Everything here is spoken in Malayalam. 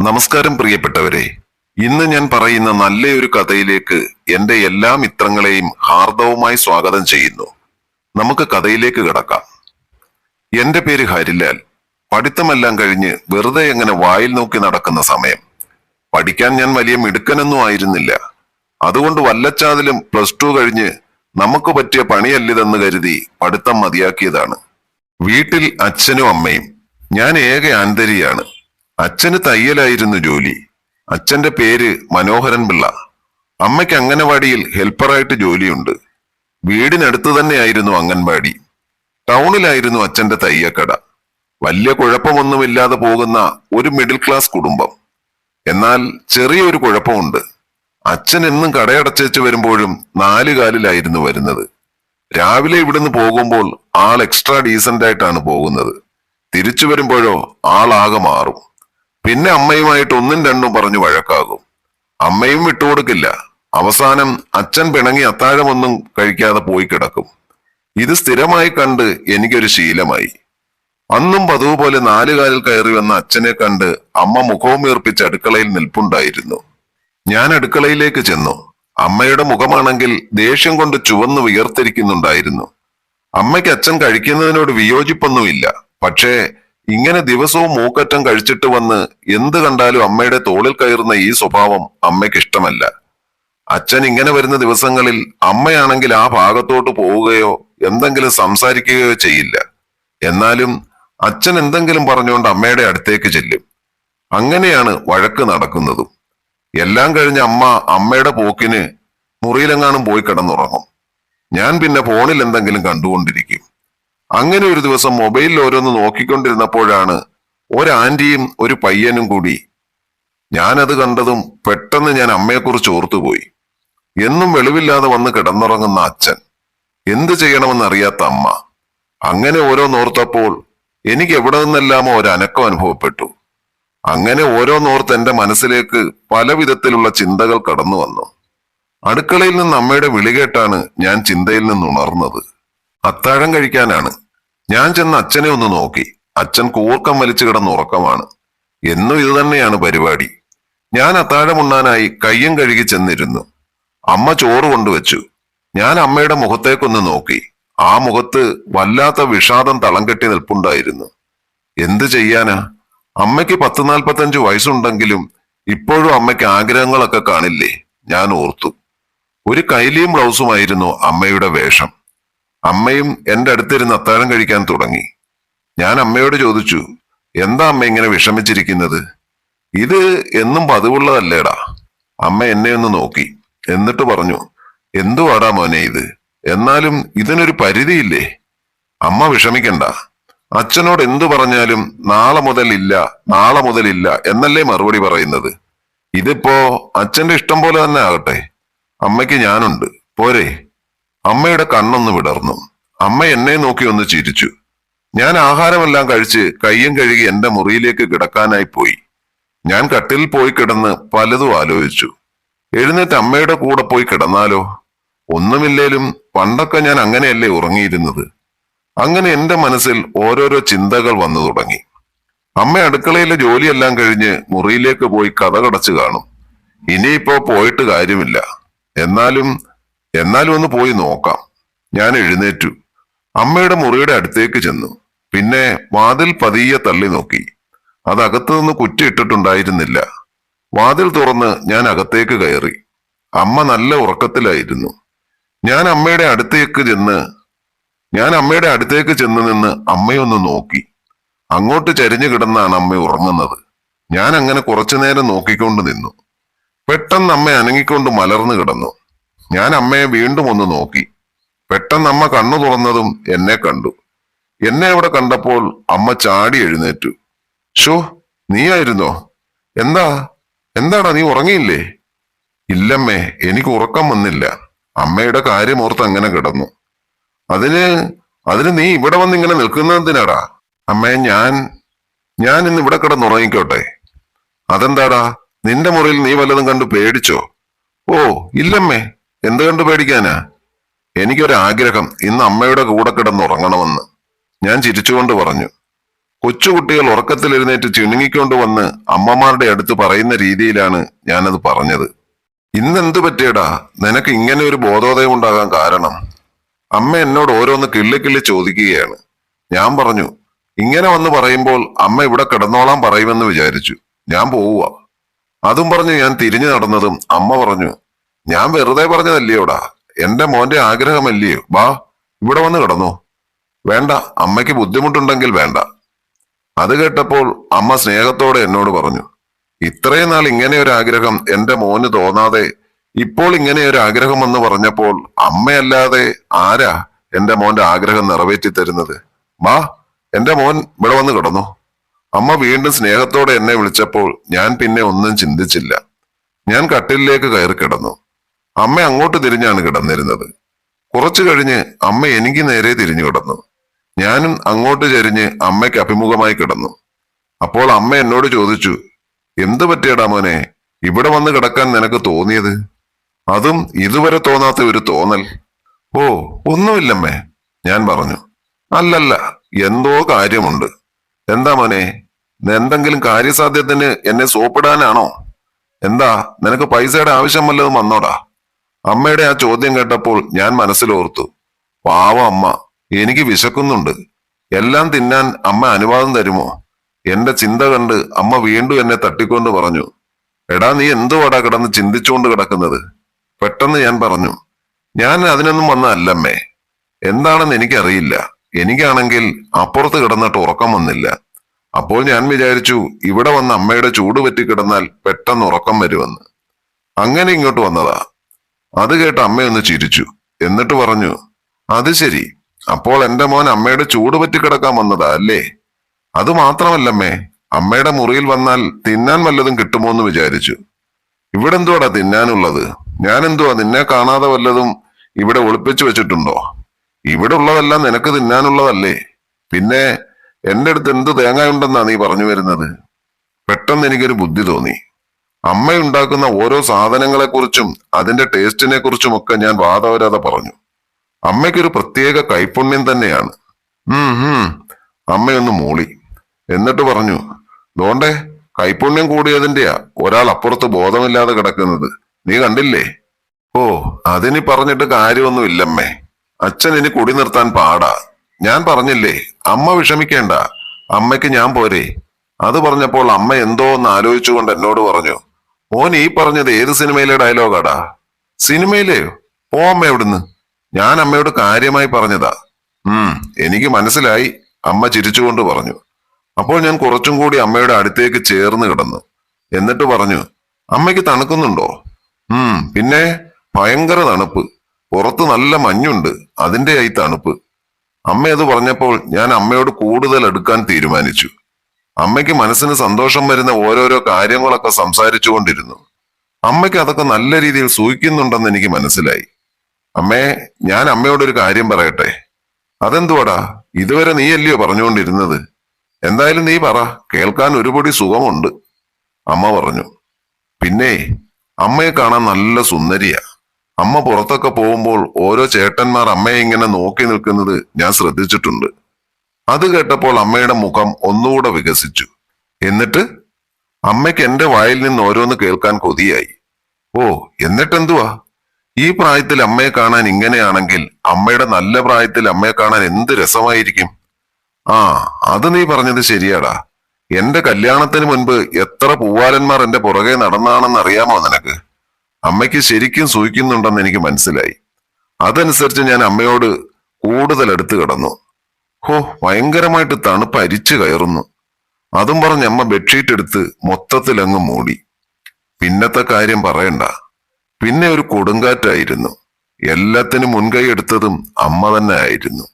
നമസ്കാരം പ്രിയപ്പെട്ടവരെ. ഇന്ന് ഞാൻ പറയുന്ന നല്ലയൊരു കഥയിലേക്ക് എന്റെ എല്ലാ മിത്രങ്ങളെയും ഹാർദവുമായി സ്വാഗതം ചെയ്യുന്നു. നമുക്ക് കഥയിലേക്ക് കിടക്കാം. എന്റെ പേര് ഹരിലാൽ. പഠിത്തമെല്ലാം കഴിഞ്ഞ് വെറുതെ എങ്ങനെ വായിൽ നോക്കി നടക്കുന്ന സമയം. പഠിക്കാൻ ഞാൻ വലിയ മിടുക്കനൊന്നും ആയിരുന്നില്ല. അതുകൊണ്ട് വല്ലച്ചാതിലും പ്ലസ് ടു കഴിഞ്ഞ് നമുക്ക് പറ്റിയ പണിയല്ലിതെന്ന് കരുതി പഠിത്തം മതിയാക്കിയതാണ്. വീട്ടിൽ അച്ഛനും അമ്മയും. ഞാൻ ഏക ആന്തരിയാണ്. അച്ഛന് തയ്യലായിരുന്നു ജോലി. അച്ഛന്റെ പേര് മനോഹരൻ പിള്ള. അമ്മയ്ക്ക് അംഗനവാടിയിൽ ഹെൽപ്പറായിട്ട് ജോലിയുണ്ട്. വീടിനടുത്ത് തന്നെയായിരുന്നു അംഗൻവാടി. ടൗണിലായിരുന്നു അച്ഛന്റെ തയ്യക്കട. വലിയ കുഴപ്പമൊന്നുമില്ലാതെ പോകുന്ന ഒരു മിഡിൽ ക്ലാസ് കുടുംബം. എന്നാൽ ചെറിയൊരു കുഴപ്പമുണ്ട്. അച്ഛൻ എന്നും കടയടച്ചേച്ച് വരുമ്പോഴും നാലുകാലിലായിരുന്നു വരുന്നത്. രാവിലെ ഇവിടുന്ന് പോകുമ്പോൾ ആൾ എക്സ്ട്രാ ഡീസന്റ് ആയിട്ടാണ് പോകുന്നത്. തിരിച്ചു വരുമ്പോഴോ ആളാകെ മാറും. പിന്നെ അമ്മയുമായിട്ട് ഒന്നും രണ്ടും പറഞ്ഞു വഴക്കാകും. അമ്മയും വിട്ടുകൊടുക്കില്ല. അവസാനം അച്ഛൻ പിണങ്ങി അത്താഴമൊന്നും കഴിക്കാതെ പോയി കിടക്കും. ഇത് സ്ഥിരമായി കണ്ട് എനിക്കൊരു ശീലമായി. അന്നും പതിവ് പോലെ നാലുകാലിൽ കയറി വന്ന അച്ഛനെ കണ്ട് അമ്മ മുഖവും വീർപ്പിച്ച് അടുക്കളയിൽ നിൽപ്പുണ്ടായിരുന്നു. ഞാൻ അടുക്കളയിലേക്ക് ചെന്നു. അമ്മയുടെ മുഖമാണെങ്കിൽ ദേഷ്യം കൊണ്ട് ചുവന്ന് വിയർത്തിരിക്കുന്നുണ്ടായിരുന്നു. അമ്മയ്ക്ക് അച്ഛൻ കഴിക്കുന്നതിനോട് വിയോജിപ്പൊന്നുമില്ല. പക്ഷേ ഇങ്ങനെ ദിവസവും മൂക്കറ്റം കഴിച്ചിട്ട് വന്ന് എന്ത് കണ്ടാലും അമ്മയുടെ തോളിൽ കയറുന്ന ഈ സ്വഭാവം അമ്മയ്ക്ക് ഇഷ്ടമല്ല. അച്ഛൻ ഇങ്ങനെ വരുന്ന ദിവസങ്ങളിൽ അമ്മയാണെങ്കിൽ ആ ഭാഗത്തോട്ട് പോവുകയോ എന്തെങ്കിലും സംസാരിക്കുകയോ ചെയ്യില്ല. എന്നാലും അച്ഛൻ എന്തെങ്കിലും പറഞ്ഞുകൊണ്ട് അമ്മയുടെ അടുത്തേക്ക് ചെല്ലും. അങ്ങനെയാണ് വഴക്ക് നടക്കുന്നതും. എല്ലാം കഴിഞ്ഞ് അമ്മ അമ്മയുടെ പോക്കിന് മുറിയിലെങ്ങാനും പോയി കിടന്നുറങ്ങും. ഞാൻ പിന്നെ ഫോണിൽ എന്തെങ്കിലും കണ്ടുകൊണ്ടിരിക്കും. അങ്ങനെ ഒരു ദിവസം മൊബൈലിൽ ഓരോന്ന് നോക്കിക്കൊണ്ടിരുന്നപ്പോഴാണ് ഒരാന്റിയും ഒരു പയ്യനും കൂടി. ഞാനത് കണ്ടതും പെട്ടെന്ന് ഞാൻ അമ്മയെക്കുറിച്ച് ഓർത്തുപോയി. എന്നും വെളിവില്ലാതെ വന്ന് കിടന്നുറങ്ങുന്ന അച്ഛൻ. എന്തു ചെയ്യണമെന്ന് അറിയാത്ത അമ്മ. അങ്ങനെ ഓരോന്നോർത്തപ്പോൾ എനിക്ക് എവിടെ നിന്നെല്ലാമോ ഒരു അനക്കം അനുഭവപ്പെട്ടു. അങ്ങനെ ഓരോന്നോർത്ത് എന്റെ മനസ്സിലേക്ക് പല വിധത്തിലുള്ള ചിന്തകൾ കടന്നു വന്നു അടുക്കളയിൽ നിന്ന് അമ്മയുടെ വിളി കേട്ടാണ് ഞാൻ ചിന്തയിൽ നിന്ന് ഉണർന്നത്. അത്താഴം കഴിക്കാനാണ്. ഞാൻ ചെന്ന് അച്ഛനെ ഒന്ന് നോക്കി. അച്ഛൻ കൂർക്കം വലിച്ചു കിടന്ന് ഉറക്കമാണ്. എന്നും ഇത് തന്നെയാണ് പരിപാടി. ഞാൻ അത്താഴമുണ്ണാനായി കയ്യും കഴുകി ചെന്നിരുന്നു. അമ്മ ചോറ് കൊണ്ടുവച്ചു. ഞാൻ അമ്മയുടെ മുഖത്തേക്കൊന്ന് നോക്കി. ആ മുഖത്ത് വല്ലാത്ത വിഷാദം തളം കെട്ടി നിൽപ്പുണ്ടായിരുന്നു. എന്ത് ചെയ്യാനാ? അമ്മയ്ക്ക് പത്ത് നാൽപ്പത്തഞ്ച് വയസ്സുണ്ടെങ്കിലും ഇപ്പോഴും അമ്മയ്ക്ക് ആഗ്രഹങ്ങളൊക്കെ കാണില്ലേ? ഞാൻ ഓർത്തു. ഒരു കൈലിയും ബ്ലൗസുമായിരുന്നു അമ്മയുടെ വേഷം. അമ്മയും എന്റെ അടുത്തിരുന്ന് അത്താഴം കഴിക്കാൻ തുടങ്ങി. ഞാൻ അമ്മയോട് ചോദിച്ചു എന്താ അമ്മ ഇങ്ങനെ വിഷമിച്ചിരിക്കുന്നത്? ഇത് എന്നും പതിവുള്ളതല്ലേടാ? അമ്മ എന്നെ ഒന്ന് നോക്കി എന്നിട്ട് പറഞ്ഞു എന്തുവാടാ മോനെ ഇത്? എന്നാലും ഇതിനൊരു പരിധിയില്ലേ? അമ്മ വിഷമിക്കണ്ട. അച്ഛനോട് എന്തു പറഞ്ഞാലും നാളെ മുതൽ ഇല്ല നാളെ മുതൽ ഇല്ല എന്നല്ലേ മറുപടി പറയുന്നത്? ഇതിപ്പോ അച്ഛന്റെ ഇഷ്ടം പോലെ തന്നെ ആകട്ടെ. അമ്മയ്ക്ക് ഞാനുണ്ട്. പോരെ. അമ്മയുടെ കണ്ണൊന്ന് വിടർന്നു. അമ്മ എന്നെ നോക്കി ഒന്ന് ചിരിച്ചു. ഞാൻ ആഹാരമെല്ലാം കഴിച്ച് കയ്യും കഴുകി എന്റെ മുറിയിലേക്ക് കിടക്കാനായി പോയി. ഞാൻ കട്ടിൽ പോയി കിടന്ന് പലതും ആലോചിച്ചു. എഴുന്നേറ്റ് അമ്മയുടെ കൂടെ പോയി കിടന്നാലോ? ഒന്നുമില്ലേലും പണ്ടൊക്കെ ഞാൻ അങ്ങനെയല്ലേ ഉറങ്ങിയിരുന്നത്. അങ്ങനെ എന്റെ മനസ്സിൽ ഓരോരോ ചിന്തകൾ വന്നു തുടങ്ങി. അമ്മ അടുക്കളയിലെ ജോലിയെല്ലാം കഴിഞ്ഞ് മുറിയിലേക്ക് പോയി കഥ കടച്ചു കാണും. ഇനിയിപ്പോ പോയിട്ട് കാര്യമില്ല. എന്നാലും എന്നാലും ഒന്ന് പോയി നോക്കാം. ഞാൻ എഴുന്നേറ്റു. അമ്മയുടെ മുറിയുടെ അടുത്തേക്ക് ചെന്നു. പിന്നെ വാതിൽ പതിയെ തള്ളി നോക്കി. അത് അകത്തുനിന്ന് കുറ്റിയിട്ടിട്ടുണ്ടായിരുന്നില്ല. വാതിൽ തുറന്ന് ഞാൻ അകത്തേക്ക് കയറി. അമ്മ നല്ല ഉറക്കത്തിലായിരുന്നു. ഞാൻ അമ്മയുടെ അടുത്തേക്ക് ചെന്ന് ഞാൻ അമ്മയുടെ അടുത്തേക്ക് ചെന്ന് നിന്ന് അമ്മയൊന്ന് നോക്കി. അങ്ങോട്ട് ചരിഞ്ഞു കിടന്നാണ് അമ്മ ഉറങ്ങുന്നത്. ഞാൻ അങ്ങനെ കുറച്ചു നേരം നോക്കിക്കൊണ്ട് നിന്നു. പെട്ടെന്ന് അമ്മ അനങ്ങിക്കൊണ്ട് മലർന്നു കിടന്നു. ഞാൻ അമ്മയെ വീണ്ടും ഒന്ന് നോക്കി. പെട്ടെന്ന് അമ്മ കണ്ണു തുറന്നതും എന്നെ കണ്ടു. എന്നെ അവിടെ കണ്ടപ്പോൾ അമ്മ ചാടി എഴുന്നേറ്റു. ഷോ നീയായിരുന്നോ? എന്താ? എന്താടാ നീ ഉറങ്ങിയില്ലേ? ഇല്ലമ്മേ എനിക്ക് ഉറക്കം വന്നില്ല. അമ്മയുടെ കാര്യം ഓർത്ത് അങ്ങനെ കിടന്നു. അതിന് അതിന് നീ ഇവിടെ വന്ന് ഇങ്ങനെ നിൽക്കുന്നതിനാടാ അമ്മേ ഞാൻ ഞാൻ ഇന്ന് ഇവിടെ കിടന്നുറങ്ങിക്കോട്ടെ. അതെന്താടാ? നിന്റെ മുറിയിൽ നീ വല്ലതും കണ്ടു പേടിച്ചോ? ഓ ഇല്ലമ്മേ. എന്ത് കണ്ട് പേടിക്കാനാ? എനിക്കൊരാഗ്രഹം ഇന്ന് അമ്മയുടെ കൂടെ കിടന്നുറങ്ങണമെന്ന്. ഞാൻ ചിരിച്ചുകൊണ്ട് പറഞ്ഞു. കൊച്ചുകുട്ടികൾ ഉറക്കത്തിൽ എഴുന്നേറ്റ് ചിണുങ്ങിക്കൊണ്ട് വന്ന് അമ്മമാരുടെ അടുത്ത് പറയുന്ന രീതിയിലാണ് ഞാനത് പറഞ്ഞത്. ഇന്നെന്ത് പറ്റിയടാ? നിനക്ക് ഇങ്ങനെ ഒരു ബോധോദയം ഉണ്ടാകാൻ കാരണം? അമ്മ എന്നോട് ഓരോന്ന് കിള്ളി കിള്ളി ചോദിക്കുകയാണ്. ഞാൻ പറഞ്ഞു ഇങ്ങനെ വന്ന് പറയുമ്പോൾ അമ്മ ഇവിടെ കിടന്നോളാൻ പറയുമെന്ന് വിചാരിച്ചു. ഞാൻ പോവുക അതും പറഞ്ഞു ഞാൻ തിരിഞ്ഞു നടന്നതും അമ്മ പറഞ്ഞു ഞാൻ വെറുതെ പറഞ്ഞതല്ലേ പറഞ്ഞതല്ലയോടാ എന്റെ മോന്റെ ആഗ്രഹമല്ലയോ വാ ഇവിടെ വന്ന് കിടന്നു. വേണ്ട അമ്മയ്ക്ക് ബുദ്ധിമുട്ടുണ്ടെങ്കിൽ വേണ്ട. അത് കേട്ടപ്പോൾ അമ്മ സ്നേഹത്തോടെ എന്നോട് പറഞ്ഞു ഇത്രയും നാൾ ഇങ്ങനെ ഒരു ആഗ്രഹം എന്റെ മോന് തോന്നാതെ ഇപ്പോൾ ഇങ്ങനെ ഒരു ആഗ്രഹം എന്ന് പറഞ്ഞപ്പോൾ അമ്മയല്ലാതെ ആരാ എന്റെ മോന്റെ ആഗ്രഹം നിറവേറ്റി തരുന്നത് മാ എന്റെ മോൻ ഇവിടെ വന്ന് കിടന്നു. അമ്മ വീണ്ടും സ്നേഹത്തോടെ എന്നെ വിളിച്ചപ്പോൾ ഞാൻ പിന്നെ ഒന്നും ചിന്തിച്ചില്ല. ഞാൻ കട്ടിലേക്ക് കയറി കിടന്നു. അമ്മ അങ്ങോട്ട് തിരിഞ്ഞാണ് കിടന്നിരുന്നത്. കുറച്ചു കഴിഞ്ഞ് അമ്മ എനിക്ക് നേരെ തിരിഞ്ഞു കിടന്നു. ഞാനും അങ്ങോട്ട് ചരിഞ്ഞ് അമ്മയ്ക്ക് അഭിമുഖമായി കിടന്നു. അപ്പോൾ അമ്മ എന്നോട് ചോദിച്ചു എന്തു പറ്റിയടാ മോനെ? ഇവിടെ വന്ന് കിടക്കാൻ നിനക്ക് തോന്നിയത്? അതും ഇതുവരെ തോന്നാത്ത ഒരു തോന്നൽ. ഓ ഒന്നുമില്ലമ്മേ ഞാൻ പറഞ്ഞു. അല്ലല്ല എന്തോ കാര്യമുണ്ട്. എന്താ മോനെ? എന്തെങ്കിലും കാര്യസാധ്യത്തിന് എന്നെ സോപ്പിടാനാണോ? എന്താ നിനക്ക് പൈസയുടെ ആവശ്യം വല്ലതും വന്നോടാ? അമ്മയുടെ ആ ചോദ്യം കേട്ടപ്പോൾ ഞാൻ മനസ്സിലോർത്തു. പാവ അമ്മ എനിക്ക് വിശക്കുന്നുണ്ട്. എല്ലാം തിന്നാൻ അമ്മ അനുവാദം തരുമോ? എന്റെ ചിന്ത കണ്ട് അമ്മ വീണ്ടും എന്നെ തട്ടിക്കൊണ്ട് പറഞ്ഞു എടാ നീ എന്തുവാടാ കിടന്ന് ചിന്തിച്ചുകൊണ്ട് കിടക്കുന്നത്? പെട്ടെന്ന് ഞാൻ പറഞ്ഞു ഞാൻ അതിനൊന്നും വന്നതല്ലമ്മേ. എന്താണെന്ന് എനിക്കറിയില്ല. എനിക്കാണെങ്കിൽ അപ്പുറത്ത് കിടന്നിട്ട് ഉറക്കം വന്നില്ല. അപ്പോൾ ഞാൻ വിചാരിച്ചു ഇവിടെ വന്ന അമ്മയുടെ ചൂട് പറ്റി കിടന്നാൽ പെട്ടെന്ന് ഉറക്കം വരുമെന്ന്. അങ്ങനെ ഇങ്ങോട്ട് വന്നതാ. അത് കേട്ട് അമ്മയൊന്ന് ചിരിച്ചു. എന്നിട്ട് പറഞ്ഞു അത് ശരി. അപ്പോൾ എന്റെ മോൻ അമ്മയുടെ ചൂട് പറ്റി കിടക്കാൻ വന്നതാ അല്ലേ? അത് മാത്രമല്ലമ്മേ. അമ്മയുടെ മുറിയിൽ വന്നാൽ തിന്നാൻ വല്ലതും കിട്ടുമോ എന്ന് വിചാരിച്ചു. ഇവിടെ എന്തുവാടാ തിന്നാനുള്ളത്? ഞാൻ എന്തുവാ നിന്നെ കാണാതെ വല്ലതും ഇവിടെ ഒളിപ്പിച്ചു വെച്ചിട്ടുണ്ടോ? ഇവിടെ ഉള്ളതെല്ലാം നിനക്ക് തിന്നാനുള്ളതല്ലേ. പിന്നെ എന്റെ അടുത്ത് എന്ത് തേങ്ങയുണ്ടെന്നാ നീ പറഞ്ഞു വരുന്നത്? പെട്ടെന്ന് എനിക്കൊരു ബുദ്ധി തോന്നി. അമ്മ ഉണ്ടാക്കുന്ന ഓരോ സാധനങ്ങളെക്കുറിച്ചും അതിന്റെ ടേസ്റ്റിനെ കുറിച്ചും ഒക്കെ ഞാൻ വാദവരാതെ പറഞ്ഞു. അമ്മയ്ക്കൊരു പ്രത്യേക കൈപ്പുണ്യം തന്നെയാണ്. ഉം അമ്മയൊന്ന് മൂളി. എന്നിട്ട് പറഞ്ഞു ദോണ്ടേ കൈപ്പുണ്യം കൂടിയതിന്റെയാ ഒരാൾ അപ്പുറത്ത് ബോധമില്ലാതെ കിടക്കുന്നത്. നീ കണ്ടില്ലേ? ഓ അതിനി പറഞ്ഞിട്ട് കാര്യമൊന്നുമില്ലമ്മേ. അച്ഛൻ ഇനി കുടി നിർത്താൻ പാടാ. ഞാൻ പറഞ്ഞില്ലേ അമ്മ വിഷമിക്കേണ്ട. അമ്മയ്ക്ക് ഞാൻ പോരെ. അത് പറഞ്ഞപ്പോൾ അമ്മ എന്തോ ഒന്ന് ആലോചിച്ചുകൊണ്ട് എന്നോട് പറഞ്ഞു മോൻ ഈ പറഞ്ഞത് ഏത് സിനിമയിലെ ഡയലോഗാടാ? സിനിമയിലെയോ പോ അമ്മ എവിടുന്ന്? ഞാൻ അമ്മയോട് കാര്യമായി പറഞ്ഞതാ. ഉം എനിക്ക് മനസ്സിലായി. അമ്മ ചിരിച്ചുകൊണ്ട് പറഞ്ഞു. അപ്പോൾ ഞാൻ കുറച്ചും കൂടി അമ്മയുടെ അടുത്തേക്ക് ചേർന്ന് കിടന്നു. എന്നിട്ട് പറഞ്ഞു അമ്മയ്ക്ക് തണുക്കുന്നുണ്ടോ? ഉം പിന്നെ ഭയങ്കര തണുപ്പ്. പുറത്ത് നല്ല മഞ്ഞുണ്ട്. അതിന്റെ ആയി തണുപ്പ്. അമ്മ അത് പറഞ്ഞപ്പോൾ ഞാൻ അമ്മയോട് കൂടുതൽ എടുക്കാൻ തീരുമാനിച്ചു. അമ്മയ്ക്ക് മനസ്സിന് സന്തോഷം വരുന്ന ഓരോരോ കാര്യങ്ങളൊക്കെ സംസാരിച്ചു കൊണ്ടിരുന്നു. അമ്മയ്ക്ക് അതൊക്കെ നല്ല രീതിയിൽ സൂഹിക്കുന്നുണ്ടെന്ന് എനിക്ക് മനസ്സിലായി. അമ്മേ ഞാൻ അമ്മയോടൊരു കാര്യം പറയട്ടെ? അതെന്തുവാടാ? ഇതുവരെ നീയല്ലയോ പറഞ്ഞുകൊണ്ടിരുന്നത്? എന്തായാലും നീ പറ. കേൾക്കാൻ ഒരുപടി സുഖമുണ്ട്. അമ്മ പറഞ്ഞു. പിന്നെ അമ്മയെ കാണാൻ നല്ല സുന്ദരിയാ. അമ്മ പുറത്തൊക്കെ പോകുമ്പോൾ ഓരോ ചേട്ടന്മാർ അമ്മയെ ഇങ്ങനെ നോക്കി നിൽക്കുന്നത് ഞാൻ ശ്രദ്ധിച്ചിട്ടുണ്ട്. അത് കേട്ടപ്പോൾ അമ്മയുടെ മുഖം ഒന്നുകൂടെ വികസിച്ചു. എന്നിട്ട് അമ്മയ്ക്ക് എന്റെ വായിൽ നിന്ന് ഓരോന്ന് കേൾക്കാൻ കൊതിയായി. ഓ എന്നിട്ടെന്തുവാ? ഈ പ്രായത്തിൽ അമ്മയെ കാണാൻ ഇങ്ങനെയാണെങ്കിൽ അമ്മയുടെ നല്ല പ്രായത്തിൽ അമ്മയെ കാണാൻ എന്ത് രസമായിരിക്കും? ആ അത് നീ പറഞ്ഞത് ശരിയാടാ. എന്റെ കല്യാണത്തിന് മുൻപ് എത്ര പൂവാലന്മാർ എന്റെ പുറകെ നടന്നാണെന്ന് അറിയാമോ നിനക്ക്? അമ്മയ്ക്ക് ശരിക്കും സൂഹിക്കുന്നുണ്ടെന്ന് എനിക്ക് മനസ്സിലായി. അതനുസരിച്ച് ഞാൻ അമ്മയോട് കൂടുതൽ അടുത്ത് കിടന്നു. ഹോ ഭയങ്കരമായിട്ട് തണുപ്പ് അരിച്ചു കയറുന്നു. അതും പറഞ്ഞ് അമ്മ ബെഡ്ഷീറ്റ് എടുത്ത് മൊത്തത്തിൽ അങ്ങ് മൂടി. പിന്നത്തെ കാര്യം പറയണ്ട. പിന്നെ ഒരു കൊടുങ്കാറ്റായിരുന്നു. എല്ലാത്തിനും മുൻകൈ എടുത്തതും അമ്മ തന്നെ ആയിരുന്നു.